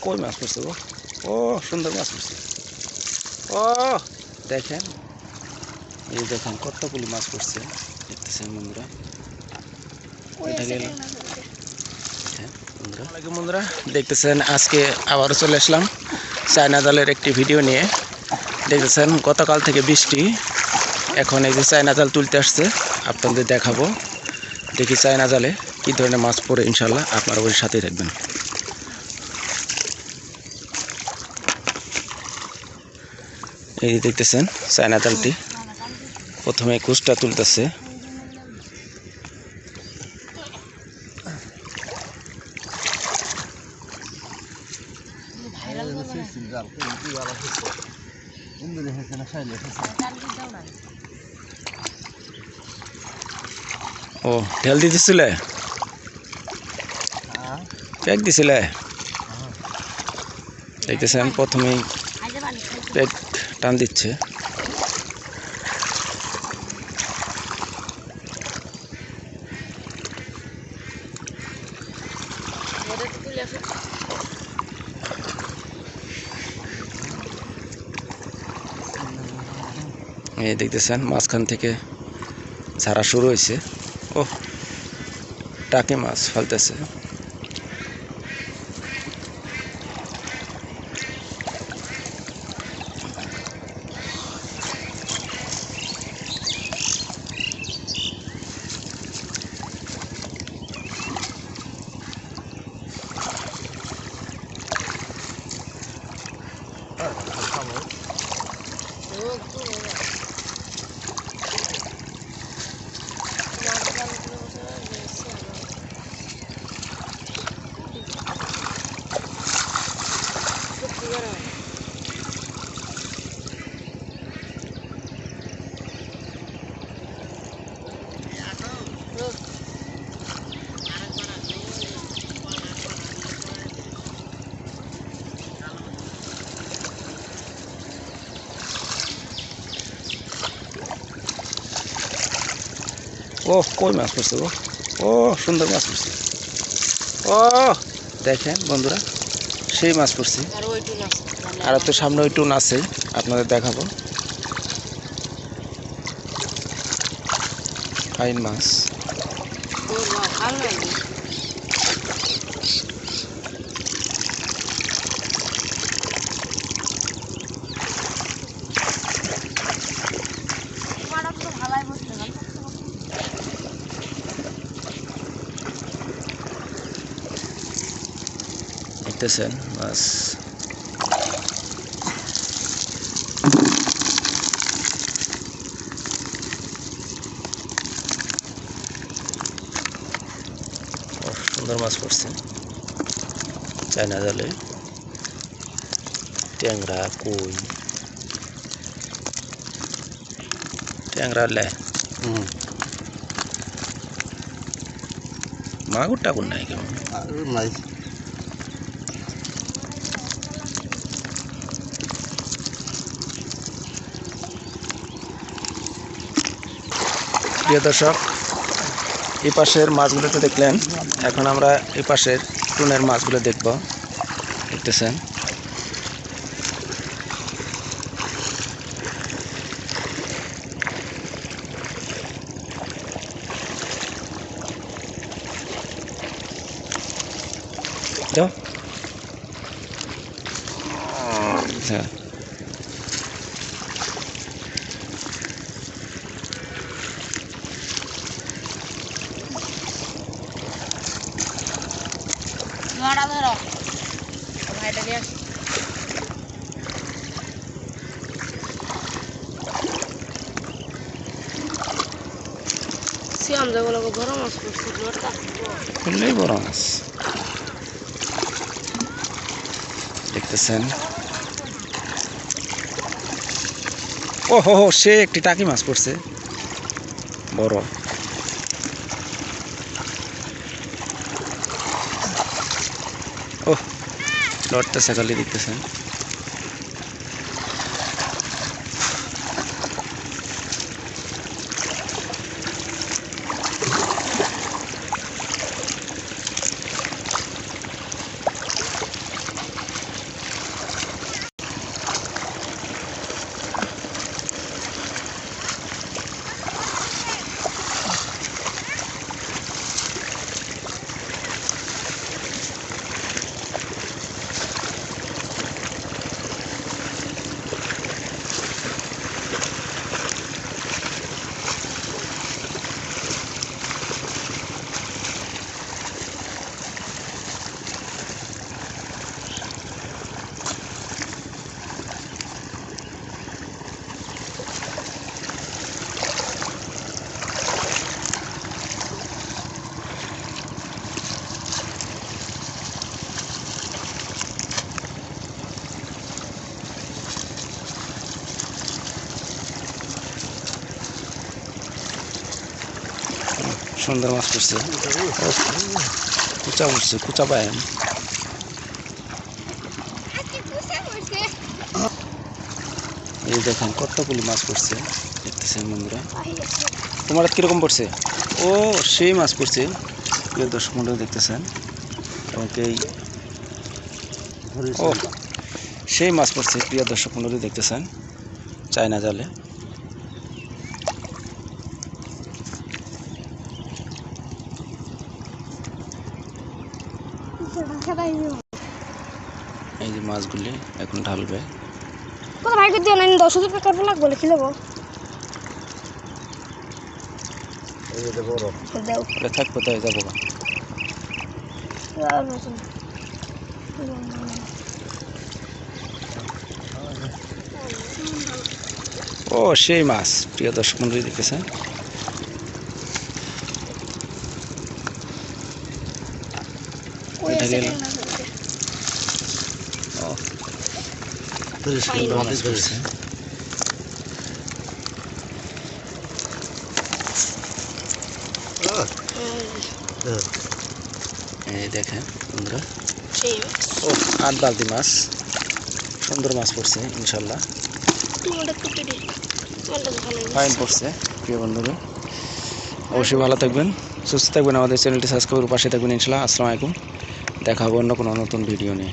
কই মাছ পড়ছে গো? ও সুন্দর মাছ পড়ছে ও দেখেন। এই দেখেন কতগুলি মাছ পড়ছে। দেখতেছেন বন্ধুরা। এটা গেল। হ্যাঁ, বন্ধুরা। বন্ধুরা। দেখতেছেন আজকে আবারও চলে আসলাম চায়না জালের একটি ভিডিও নিয়ে। দেখতেছেন গতকাল থেকে বৃষ্টি। এখন এই যে চায়না জাল তুলতে আসছে। আপনাদের দেখাবো। দেখি চায়না জালে কী ধরনের মাছ পড়ে ইনশাল্লাহ আপনারা ওই সাথেই থাকবেন। এই দেখতেছেন চায়না জালটি প্রথমে কুচটা তুলতেছে। ও ঢেল দিতেছিলে পেক দিছিলে? দেখতেছেন প্রথমেই পেক টান দিচ্ছে। এই দেখতেছেন মাঝখান থেকে ছাড়া শুরু হয়েছে। ও টাকি মাছ ফেলতেছে। ও কই মাছ পড়ছে গো? ও সুন্দর মাছ পড়ছে। ও দেখেন বন্ধুরা, সেই মাছ পড়ছে। আর তো সামনে ওই টুন আছে, আপনাদের দেখাবো। ফাইন মাছ। দেখতেছেন মাছ ও, সুন্দর মাছ পড়ছে চায়না জালে ট্যাংরা কই ট্যাংরা লে হুম মাগুর টাগুর নাই কেমন নাই প্রিয় দর্শক, এই পাশের মাছগুলো তো দেখলেন, এখন আমরা এই পাশের টুনের মাছগুলো দেখব। দেখতেছেন। হ্যাঁ। ভাইটা নিয়ে আসি। সিয়াম বড় মাছ বড় মাছ দেখতেছেন? ও হো সে একটি টাকি মাছ পড়ছে। বড়। ও লড়তেছে সকালে দেখতেছেন সুন্দর মাছ পড়ছে। কুচা পড়ছে, কুচা পায় এই দেখেন কতগুলি মাছ পড়ছে, দেখতেছেন বন্ধুরা। তোমার কীরকম পড়ছে? ও, সেই মাছ পড়ছে। প্রিয় দর্শক মন্ডল, দেখতেছেন? ওকে ও, সেই মাছ পড়ছে, প্রিয় দর্শক মন্ডলী, দেখতেছেন? চায়না জালে। এই যে মাছগুলি এখন ঢালবে। কত ভাইকে দিও না দশ হাজার টাকা কাটবো লাগবো কি নেব? থাক কোথায় যাব? ও সেই মাছ প্রিয় দর্শক মন্ডলী দেখতেছেন গেল এই দেখেন বন্ধুরা ও আট বালতি মাছ সুন্দর মাছ পড়ছে ইনশাল্লাহ ফাইন পড়ছে প্রিয় বন্ধুরা অবশ্যই ভালো থাকবেন সুস্থ থাকবেন আমাদের চ্যানেলটি সাবস্ক্রাইবের পাশে থাকবেন ইনশাল্লাহ আসসালামু আলাইকুম দেখা হবে অন্য কোনো নতুন ভিডিও নিয়ে।